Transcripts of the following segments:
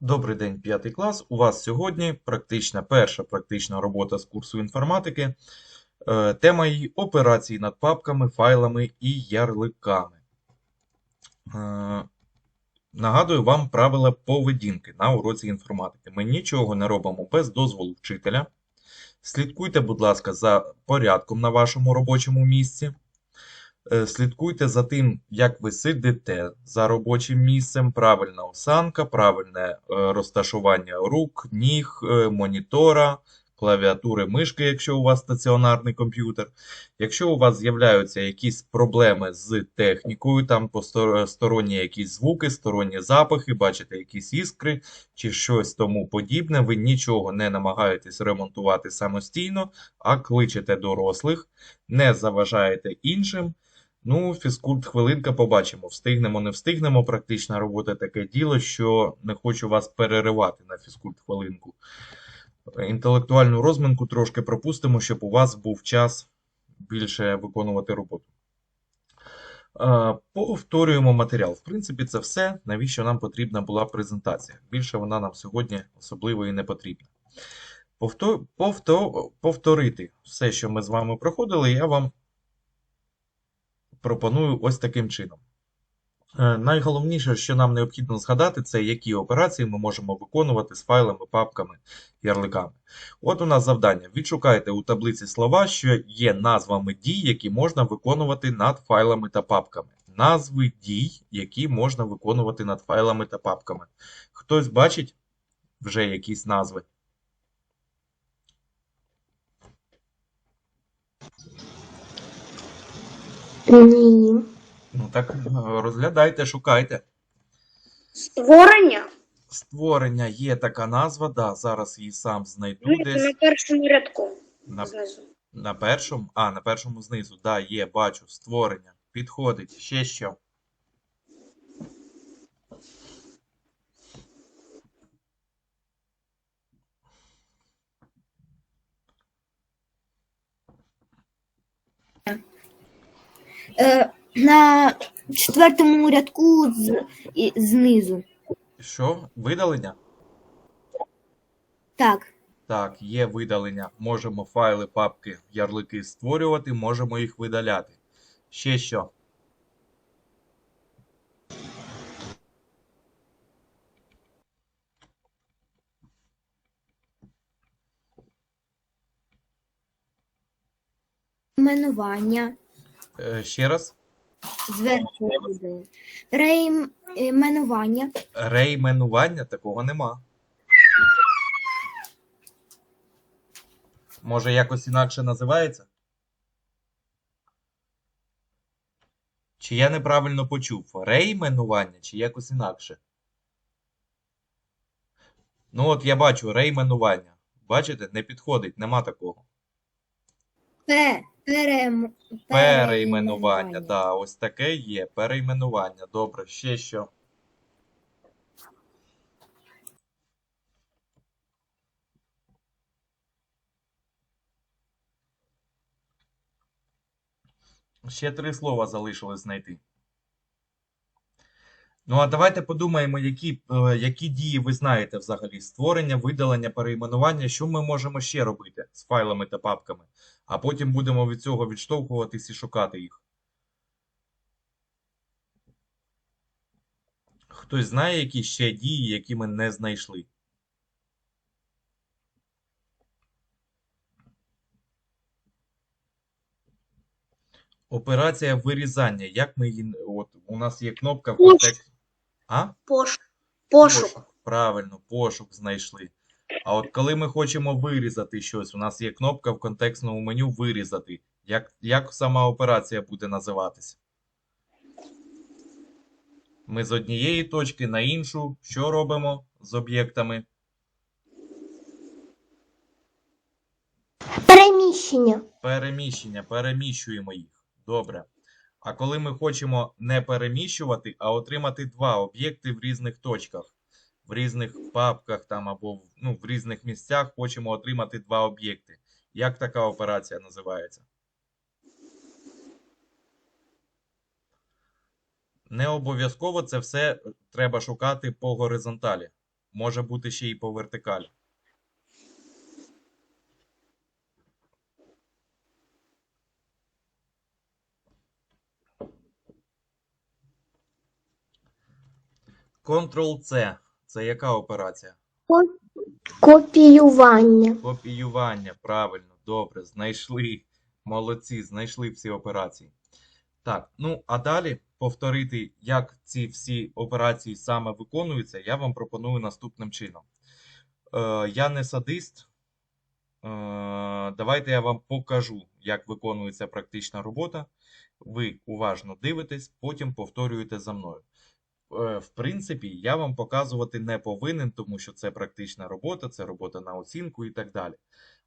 Добрий день, п'ятий клас. У вас сьогодні практична перша практична робота з курсу інформатики. Е, Тема її операції над папками, файлами і ярликами. Е, Нагадую вам правила поведінки на уроці інформатики. Ми нічого не робимо без дозволу вчителя. Слідкуйте, будь ласка, за порядком на вашому робочому місці. Е, Слідкуйте за тим, як ви сидите за робочим місцем, правильна осанка, правильне е, розташування рук, ніг, е, монітора, клавіатури, мишки, якщо у вас стаціонарний комп'ютер. Якщо у вас з'являються якісь проблеми з технікою, там сторонні якісь звуки, сторонні запахи, бачите якісь іскри чи щось тому подібне, ви нічого не намагаєтесь ремонтувати самостійно, а кличете дорослих, не заважаєте іншим. Ну, фізкульт хвилинка, побачимо. Встигнемо, не встигнемо. Практична робота таке діло, що не хочу вас переривати на фізкульт хвилинку. Інтелектуальну розминку трошки пропустимо, щоб у вас був час більше виконувати роботу. Е, Повторюємо матеріал. В принципі, це все. Навіщо нам потрібна була презентація? Більше вона нам сьогодні особливо і не потрібна. Повто- повто- Повторити все, що ми з вами проходили, я вам пропоную ось таким чином. Е, Найголовніше, що нам необхідно згадати, це які операції ми можемо виконувати з файлами, папками, ярликами. От у нас завдання. Відшукайте у таблиці слова, що є назвами дій, які можна виконувати над файлами та папками. Назви дій, які можна виконувати над файлами та папками. Хтось бачить вже якісь назви? Ні. Ну так е, розглядайте, шукайте. Створення Створення є така назва, да, зараз її сам знайду ну, десь. на першому рядку На, знизу. на першому? А, на першому знизу. Да, є, бачу. Створення. Підходить. Ще що? На четвертому рядку з, і, знизу. Що? Видалення? Так. Так, є видалення. Можемо файли, папки, ярлики створювати, можемо їх видаляти. Ще що? Іменування. Е, ще раз. Зверху буде. Реіменування. Реіменування такого нема. Може, якось інакше називається? Чи я неправильно почув? Реіменування чи якось інакше? Ну, от я бачу реіменування. Бачите, не підходить, нема такого. П. Перем... Перейменування, да, ось таке є. Перейменування. Добре, ще що? Ще три слова залишилось знайти. Ну, а давайте подумаємо, які, е, які дії ви знаєте взагалі: створення, видалення, перейменування, що ми можемо ще робити з файлами та папками, а потім будемо від цього відштовхуватись і шукати їх. Хтось знає, які ще дії, які ми не знайшли? Операція вирізання. Як ми її. От у нас є кнопка в контексті. А? Пош... Пошук. Правильно, пошук знайшли. А от коли ми хочемо вирізати щось, у нас є кнопка в контекстному меню вирізати. Як, як сама операція буде називатися? Ми з однієї точки на іншу. Що робимо з об'єктами? Переміщення. Переміщення, переміщуємо їх. Добре. А коли ми хочемо не переміщувати, а отримати два об'єкти в різних точках, в різних папках там або ну, в різних місцях хочемо отримати два об'єкти. Як така операція називається? Не обов'язково це все треба шукати по горизонталі. може бути ще й по вертикалі. Ctrl-C. Це яка операція? Копіювання. Копіювання, правильно, добре, знайшли. Молодці, знайшли всі операції. Так, ну а далі повторити, як ці всі операції саме виконуються, я вам пропоную наступним чином. Е, я не садист. Е, давайте я вам покажу, як виконується практична робота. Ви уважно дивитесь, потім повторюєте за мною. Е, В принципі, я вам показувати не повинен, тому що це практична робота, це робота на оцінку і так далі.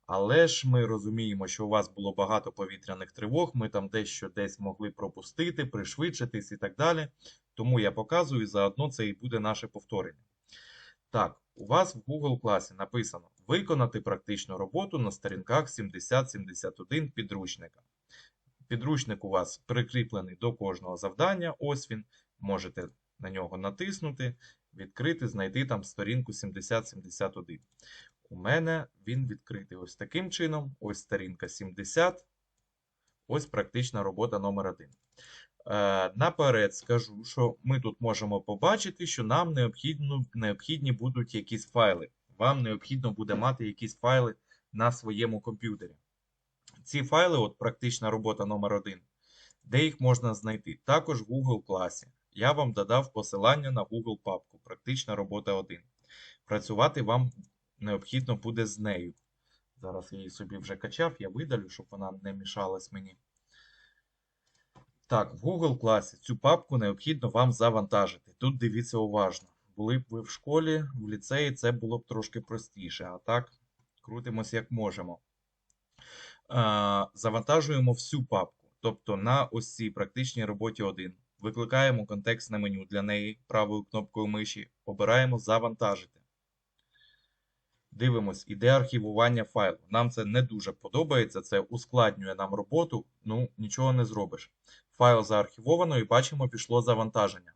Але ж ми розуміємо, що у вас було багато повітряних тривог, ми там дещо десь могли пропустити, пришвидшитись і так далі. Тому я показую, заодно це і буде наше повторення. Так, у вас в Google класі написано виконати практичну роботу на сторінках 70-71 підручника. Підручник у вас прикріплений до кожного завдання. Ось він. Можете на нього натиснути, відкрити, знайти там сторінку 70-71. У мене він відкритий ось таким чином. Ось сторінка 70. Ось практична робота номер 1. Е, наперед скажу, що ми тут можемо побачити, що нам необхідно, необхідні будуть якісь файли. Вам необхідно буде мати якісь файли на своєму комп'ютері. Ці файли, от практична робота номер 1 де їх можна знайти? Також в Google класі. Я вам додав посилання на Google папку Практична робота 1. Працювати вам необхідно буде з нею. Зараз я її собі вже качав, я видалю, щоб вона не мішалась мені. Так, в Google класі цю папку необхідно вам завантажити. Тут дивіться уважно. Були б ви в школі, в ліцеї це було б трошки простіше. А так, крутимось як можемо. Завантажуємо всю папку. Тобто на ось цій практичній роботі 1. Викликаємо контекстне меню для неї правою кнопкою миші, обираємо Завантажити. Дивимось, іде архівування файлу. Нам це не дуже подобається, це ускладнює нам роботу, ну нічого не зробиш. Файл заархівовано і бачимо, пішло завантаження.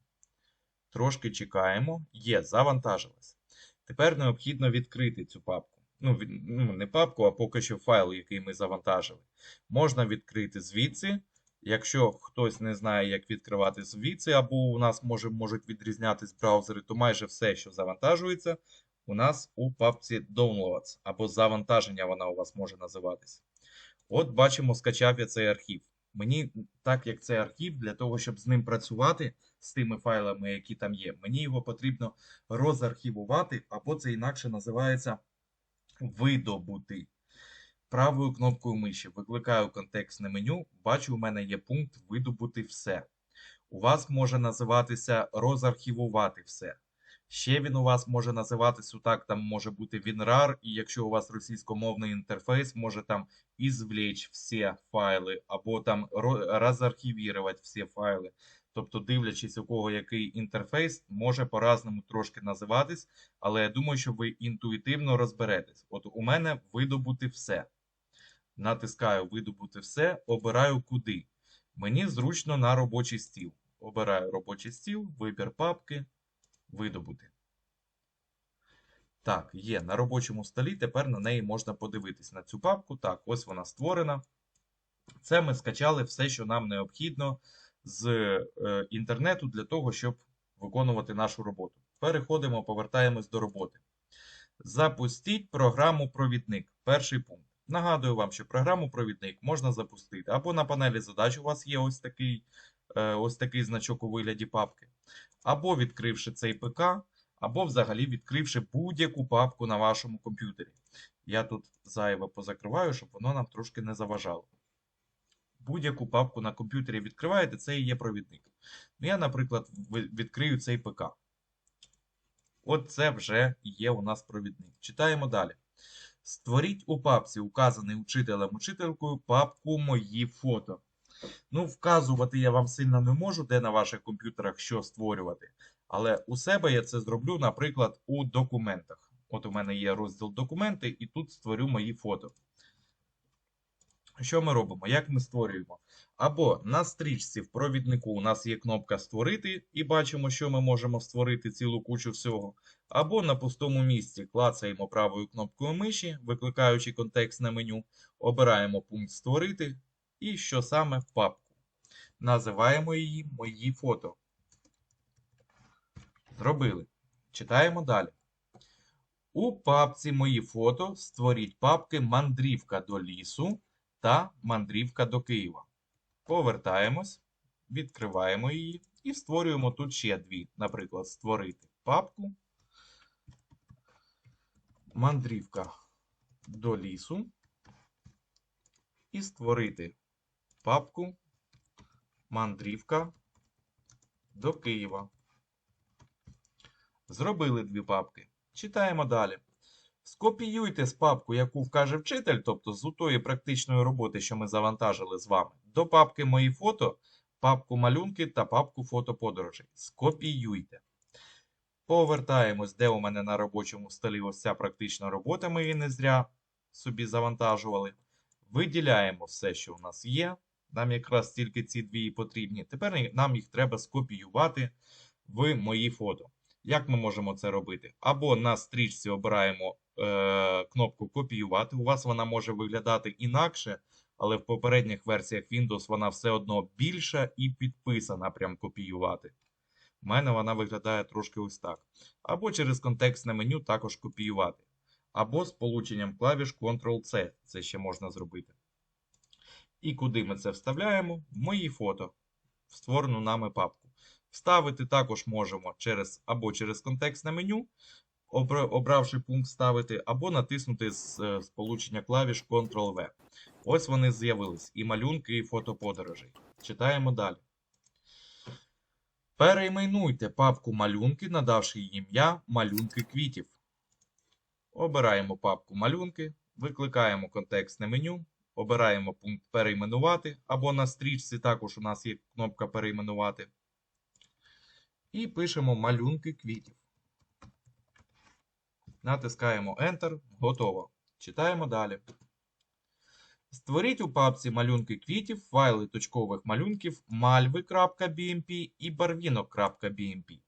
Трошки чекаємо, є, завантажилось. Тепер необхідно відкрити цю папку. Ну, від- ну, не папку, а поки що файл, який ми завантажили. Можна відкрити звідси. Якщо хтось не знає, як відкривати звідси, або у нас може, можуть відрізнятись браузери, то майже все, що завантажується, у нас у папці Downloads, або завантаження вона у вас може називатись. От бачимо, скачав я цей архів. Мені, так як це архів, для того, щоб з ним працювати, з тими файлами, які там є, мені його потрібно розархівувати, або це інакше називається видобути. Правою кнопкою миші викликаю контекстне меню, бачу, у мене є пункт видобути все. У вас може називатися розархівувати все. Ще він у вас може називатися так, там може бути WinRAR, і якщо у вас російськомовний інтерфейс, може там извлечь всі файли, або там ро- розархівірувати всі файли. Тобто, дивлячись, у кого який інтерфейс, може по-разному трошки називатись, але я думаю, що ви інтуїтивно розберетесь. От у мене видобути все. Натискаю видобути все, обираю куди. Мені зручно на робочий стіл. Обираю робочий стіл, вибір папки, видобути. Так, є на робочому столі. Тепер на неї можна подивитись на цю папку. Так, ось вона створена. Це ми скачали все, що нам необхідно з е, інтернету для того, щоб виконувати нашу роботу. Переходимо, повертаємось до роботи. Запустіть програму Провідник. Перший пункт. Нагадую вам, що програму Провідник можна запустити або на панелі задач у вас є ось такий, е, ось такий значок у вигляді папки, або відкривши цей ПК, або взагалі відкривши будь-яку папку на вашому комп'ютері. Я тут зайве позакриваю, щоб воно нам трошки не заважало. Будь-яку папку на комп'ютері відкриваєте, це і є провідник. Ну, я, наприклад, відкрию цей ПК. От це вже є у нас провідник. Читаємо далі. Створіть у папці, указаний учителем-учителькою, папку Мої фото. Ну, вказувати я вам сильно не можу, де на ваших комп'ютерах що створювати. Але у себе я це зроблю, наприклад, у документах. От у мене є розділ документи, і тут створю мої фото. Що ми робимо? Як ми створюємо? Або на стрічці в провіднику у нас є кнопка Створити, і бачимо, що ми можемо створити цілу кучу всього. Або на пустому місці клацаємо правою кнопкою миші, викликаючи контекстне меню, обираємо пункт Створити і що саме в папку. Називаємо її Мої фото. Зробили. Читаємо далі. У папці Мої фото створіть папки Мандрівка до лісу та Мандрівка до Києва. Повертаємось, відкриваємо її і створюємо тут ще дві. Наприклад, створити папку. Мандрівка до лісу. І створити папку Мандрівка до Києва. Зробили дві папки. Читаємо далі. Скопіюйте з папку, яку вкаже вчитель, тобто з тої практичної роботи, що ми завантажили з вами, до папки Мої фото, папку малюнки та папку фотоподорожей. Скопіюйте. Повертаємось, де у мене на робочому столі ось ця практична робота, ми її не зря собі завантажували. Виділяємо все, що у нас є. Нам якраз тільки ці дві потрібні. Тепер нам їх треба скопіювати в мої фото. Як ми можемо це робити? Або на стрічці обираємо е, кнопку Копіювати. У вас вона може виглядати інакше, але в попередніх версіях Windows вона все одно більша і підписана прям копіювати. У мене вона виглядає трошки ось так. Або через контекстне меню також копіювати. Або з полученням клавіш Ctrl-C. Це ще можна зробити. І куди ми це вставляємо? В мої фото, в створену нами папку. Вставити також можемо через, або через контекстне меню, обравши пункт Ставити, або натиснути з е, сполучення клавіш Ctrl-V. Ось вони з'явились. І малюнки, і фотоподорожей. Читаємо далі. Перейменуйте папку малюнки, надавши їй ім'я малюнки квітів. Обираємо папку малюнки, викликаємо контекстне меню, обираємо пункт Перейменувати, або на стрічці також у нас є кнопка Перейменувати. І пишемо малюнки квітів. Натискаємо Enter. Готово. Читаємо далі. Створіть у папці малюнки квітів файли точкових малюнків malvi.bmp і barvinok.bmp.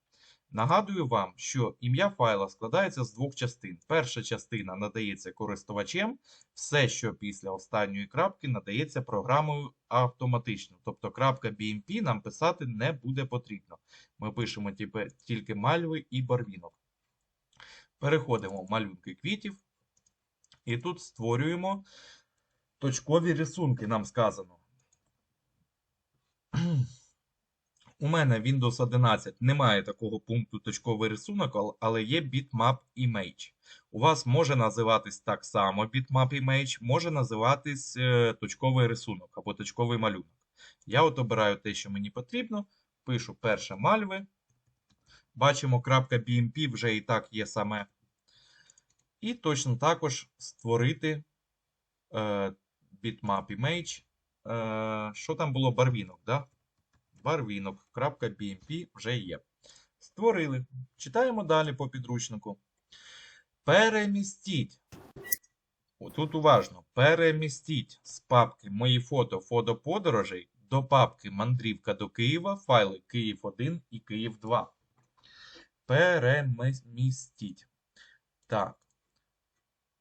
Нагадую вам, що ім'я файла складається з двох частин. Перша частина надається користувачем, все, що після останньої крапки, надається програмою автоматично. Тобто .bmp нам писати не буде потрібно. Ми пишемо тільки мальви і барвінок. Переходимо в малюнки квітів. І тут створюємо точкові рисунки, нам сказано. У мене Windows 11 немає такого пункту точковий рисунок, але є bitmap image. У вас може називатись так само bitmap image, може називатись е, точковий рисунок або точковий малюнок. Я от обираю те, що мені потрібно, пишу перше мальви. Бачимо, крапка .bmp вже і так є саме. І точно також створити е, bitmap image. Е, що там було? Барвінок, да? barvinok.bmp вже є. Створили. Читаємо далі по підручнику. Перемістіть. Тут уважно. Перемістіть з папки Мої фото фотоподорожей до папки Мандрівка до Києва файли Київ 1 і Київ 2. Перемістіть. Так.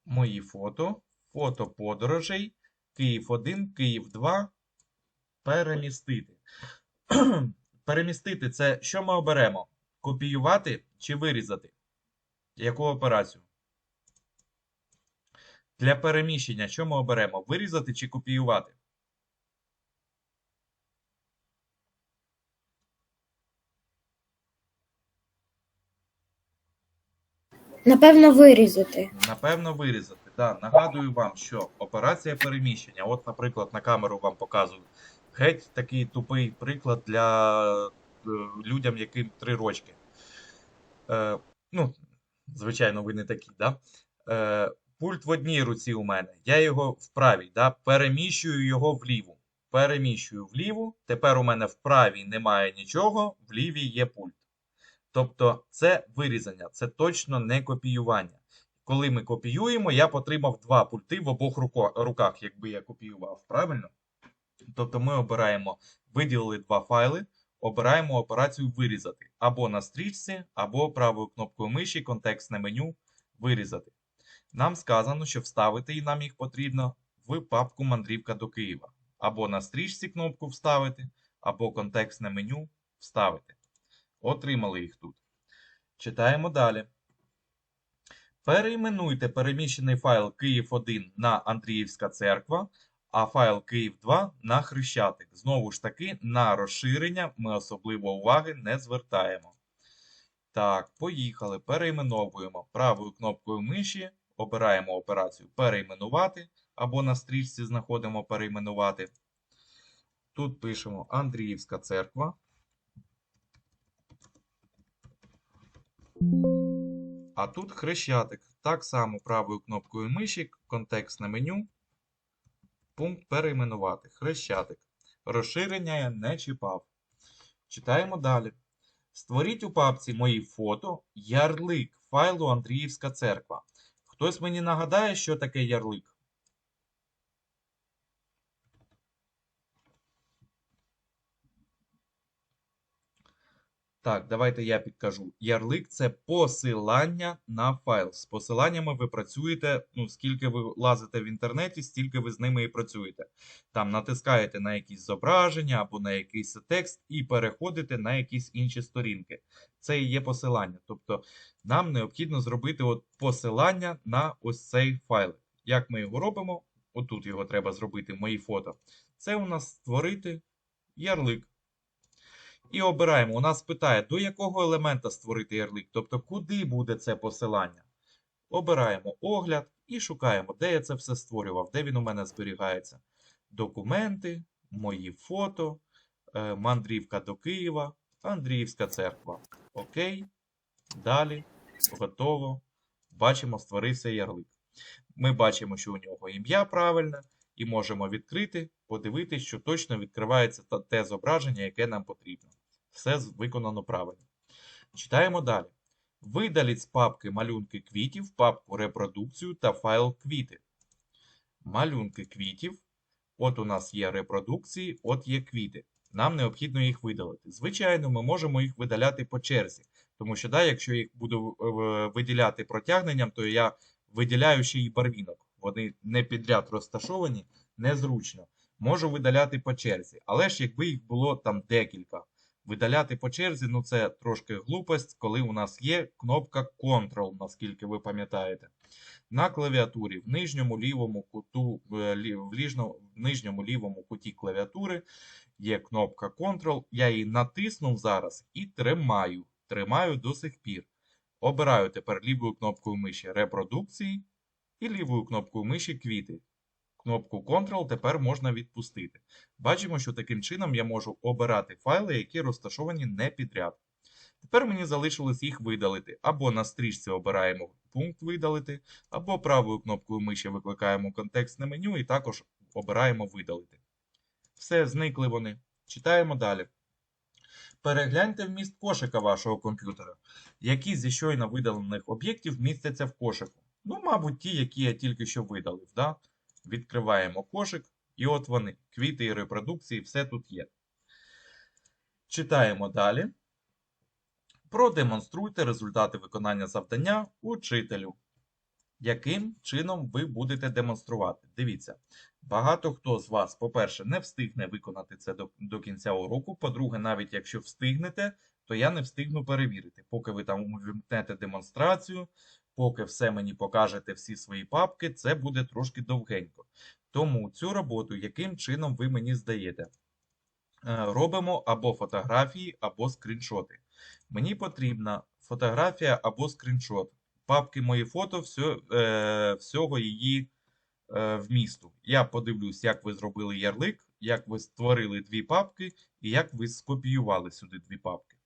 Мої фото, фото подорожей, Київ 1, Київ 2. Перемістити. Перемістити це що ми оберемо? Копіювати чи вирізати? Яку операцію? Для переміщення що ми оберемо? Вирізати чи копіювати? Напевно, вирізати. Напевно, вирізати. Да, нагадую вам, що операція переміщення, от, наприклад, на камеру вам показую. Геть такий тупий приклад для е, людям, яким три рочки. Е, ну, звичайно, ви не такі, да? Е, пульт в одній руці у мене. Я його в правій, да? переміщую його вліву. Переміщую вліву. Тепер у мене в правій немає нічого, в лівій є пульт. Тобто це вирізання, це точно не копіювання. Коли ми копіюємо, я б отримав два пульти в обох руках, якби я копіював, правильно? Тобто ми обираємо, виділили два файли, обираємо операцію вирізати або на стрічці, або правою кнопкою миші контекстне меню вирізати. Нам сказано, що вставити і нам їх потрібно в папку Мандрівка до Києва. Або на стрічці кнопку вставити, або контекстне меню вставити. Отримали їх тут. Читаємо далі. Перейменуйте переміщений файл Київ 1 на Андріївська церква, а файл Київ 2 на Хрещатик. Знову ж таки, на розширення ми особливо уваги не звертаємо. Так, поїхали. Перейменовуємо правою кнопкою миші, обираємо операцію перейменувати, або на стрічці знаходимо перейменувати. Тут пишемо Андріївська церква. А тут хрещатик. Так само правою кнопкою миші, контекстне меню, пункт перейменувати. Хрещатик. Розширення я не чіпав. Читаємо далі. Створіть у папці мої фото ярлик файлу Андріївська церква. Хтось мені нагадає, що таке ярлик? Так, давайте я підкажу. Ярлик це посилання на файл. З посиланнями ви працюєте, ну, скільки ви лазите в інтернеті, стільки ви з ними і працюєте. Там натискаєте на якісь зображення або на якийсь текст і переходите на якісь інші сторінки. Це і є посилання. Тобто нам необхідно зробити от посилання на ось цей файл. Як ми його робимо? Отут його треба зробити, мої фото. Це у нас створити ярлик. І обираємо. У нас питає, до якого елемента створити ярлик, тобто куди буде це посилання. Обираємо огляд і шукаємо, де я це все створював, де він у мене зберігається. Документи, мої фото, е, мандрівка до Києва, Андріївська церква. Окей. Далі. Готово. Бачимо, створився ярлик. Ми бачимо, що у нього ім'я правильне, і можемо відкрити, подивитись, що точно відкривається те зображення, яке нам потрібно. Все виконано правильно. Читаємо далі. Видаліть з папки малюнки квітів папку репродукцію та файл квіти. Малюнки квітів. От у нас є репродукції, от є квіти. Нам необхідно їх видалити. Звичайно, ми можемо їх видаляти по черзі. Тому що, да, якщо їх буду е, виділяти протягненням, то я виділяю ще і барвінок. Вони не підряд розташовані, незручно. Можу видаляти по черзі. Але ж якби їх було там декілька. Видаляти по черзі, ну це трошки глупость, коли у нас є кнопка Ctrl, наскільки ви пам'ятаєте. На клавіатурі в нижньому лівому куту, в ліжно- в нижньому лівому куті клавіатури є кнопка Ctrl. Я її натиснув зараз і тримаю. Тримаю до сих пір. Обираю тепер лівою кнопкою миші репродукції і лівою кнопкою миші квіти. Кнопку Ctrl тепер можна відпустити. Бачимо, що таким чином я можу обирати файли, які розташовані не підряд. Тепер мені залишилось їх видалити. Або на стрічці обираємо пункт видалити, або правою кнопкою миші викликаємо контекстне меню і також обираємо видалити. Все, зникли вони. Читаємо далі. Перегляньте вміст кошика вашого комп'ютера. Які зі щойно видалених об'єктів містяться в кошику? Ну, мабуть, ті, які я тільки що видалив. Да? Відкриваємо кошик, і от вони. Квіти і репродукції, все тут є. Читаємо далі. Продемонструйте результати виконання завдання учителю. Яким чином ви будете демонструвати? Дивіться, багато хто з вас, по-перше, не встигне виконати це до, до кінця уроку. По-друге, навіть якщо встигнете, то я не встигну перевірити. Поки ви там увімкнете демонстрацію, поки все мені покажете всі свої папки, це буде трошки довгенько. Тому цю роботу, яким чином ви мені здаєте, Е, робимо або фотографії, або скріншоти. Мені потрібна фотографія або скріншот. Папки мої фото всьо, е, всього її е, вмісту. Я подивлюсь, як ви зробили ярлик, як ви створили дві папки і як ви скопіювали сюди дві папки.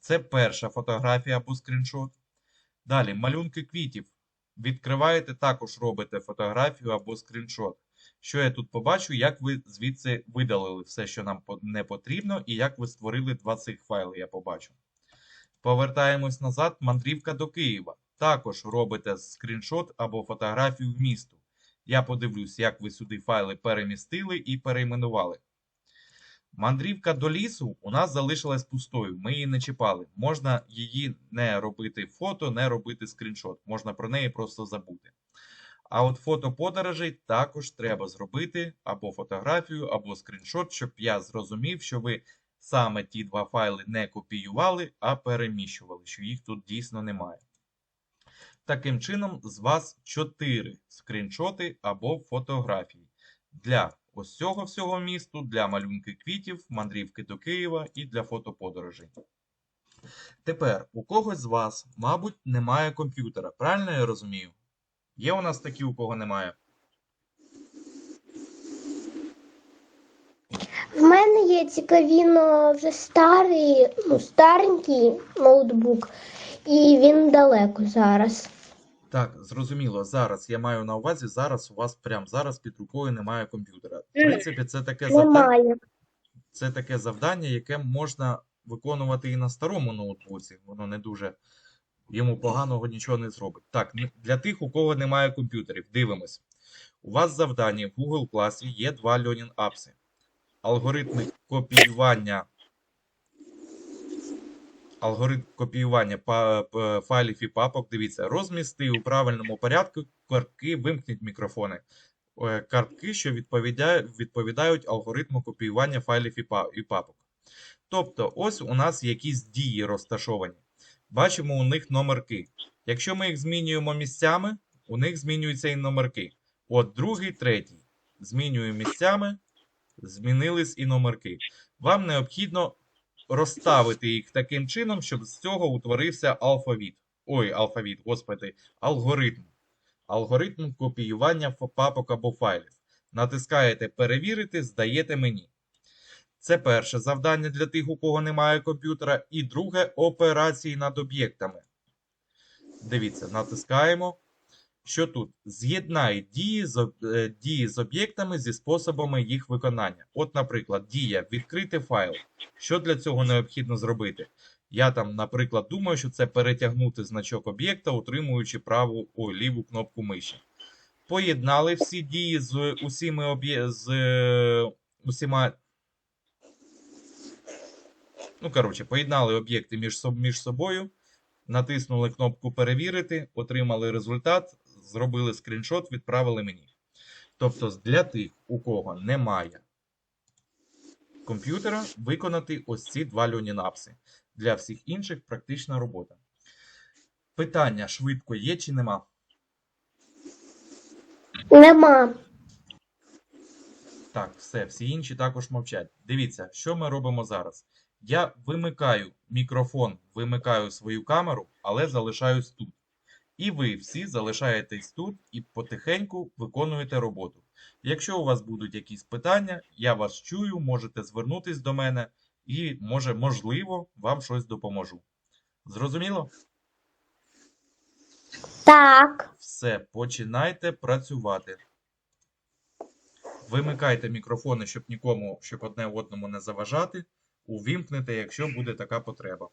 Це перша фотографія або скріншот. Далі, малюнки квітів. Відкриваєте, також робите фотографію або скріншот. Що я тут побачу, як ви звідси видалили все, що нам не потрібно, і як ви створили два цих файли, я побачу. Повертаємось назад, мандрівка до Києва. також робите скріншот або фотографію вмісту. Я подивлюсь, як ви сюди файли перемістили і перейменували. Мандрівка до лісу у нас залишилась пустою. Ми її не чіпали. Можна її не робити фото, не робити скріншот. Можна про неї просто забути. А от фото подорожей також треба зробити або фотографію, або скріншот, щоб я зрозумів, що ви саме ті два файли не копіювали, а переміщували, що їх тут дійсно немає. Таким чином, з вас 4 скріншоти або фотографії для ось цього всього місту, для малюнки квітів, мандрівки до Києва і для фотоподорожей. Тепер у когось з вас, мабуть, немає комп'ютера. Правильно я розумію? Є у нас такі, у кого немає? В мене є цікавіно вже старий, ну, старенький ноутбук, і він далеко зараз. Так, зрозуміло. Зараз я маю на увазі, зараз у вас прямо зараз під рукою немає комп'ютера. В принципі, це таке завдання, це таке завдання, яке можна виконувати і на старому ноутбуці. Воно не дуже йому поганого нічого не зробить. Так, для тих, у кого немає комп'ютерів, дивимось. У вас завдання в Google класі є два Learning Apps. Алгоритми копіювання алгоритм копіювання файлів і папок. Дивіться, розмісти у правильному порядку картки, вимкніть мікрофони. Е, Картки, що відповідають, алгоритму копіювання файлів і папок. Тобто, ось у нас якісь дії розташовані. Бачимо у них номерки. Якщо ми їх змінюємо місцями, у них змінюються і номерки. От другий, третій. Змінюю місцями, змінились і номерки. Вам необхідно розставити їх таким чином, щоб з цього утворився алфавіт. Ой, алфавіт, господи, алгоритм. Алгоритм копіювання папок або файлів. Натискаєте перевірити, здаєте мені. Це перше завдання для тих, у кого немає комп'ютера. І друге операції над об'єктами. Дивіться, натискаємо. Що тут? З'єднай дії з, е, дії з об'єктами зі способами їх виконання. От, наприклад, дія відкрити файл. Що для цього необхідно зробити? Я там, наприклад, думаю, що це перетягнути значок об'єкта, утримуючи праву ой, ліву кнопку миші. Поєднали всі дії з усіми об'є... з е, усіма. Ну, коротше, поєднали об'єкти між, між собою, натиснули кнопку перевірити, отримали результат, зробили скріншот, відправили мені. Тобто, для тих, у кого немає комп'ютера, виконати ось ці два люнінапси. Для всіх інших практична робота. Питання швидко є чи нема? Нема. Так, все, всі інші також мовчать. Дивіться, що ми робимо зараз. Я вимикаю мікрофон, вимикаю свою камеру, але залишаюсь тут. І ви всі залишаєтесь тут і потихеньку виконуєте роботу. Якщо у вас будуть якісь питання, я вас чую, можете звернутись до мене і, може, можливо, вам щось допоможу. Зрозуміло? Так. Все, починайте працювати. Вимикайте мікрофони, щоб нікому, щоб одне одному не заважати. Увімкнете, якщо буде така потреба.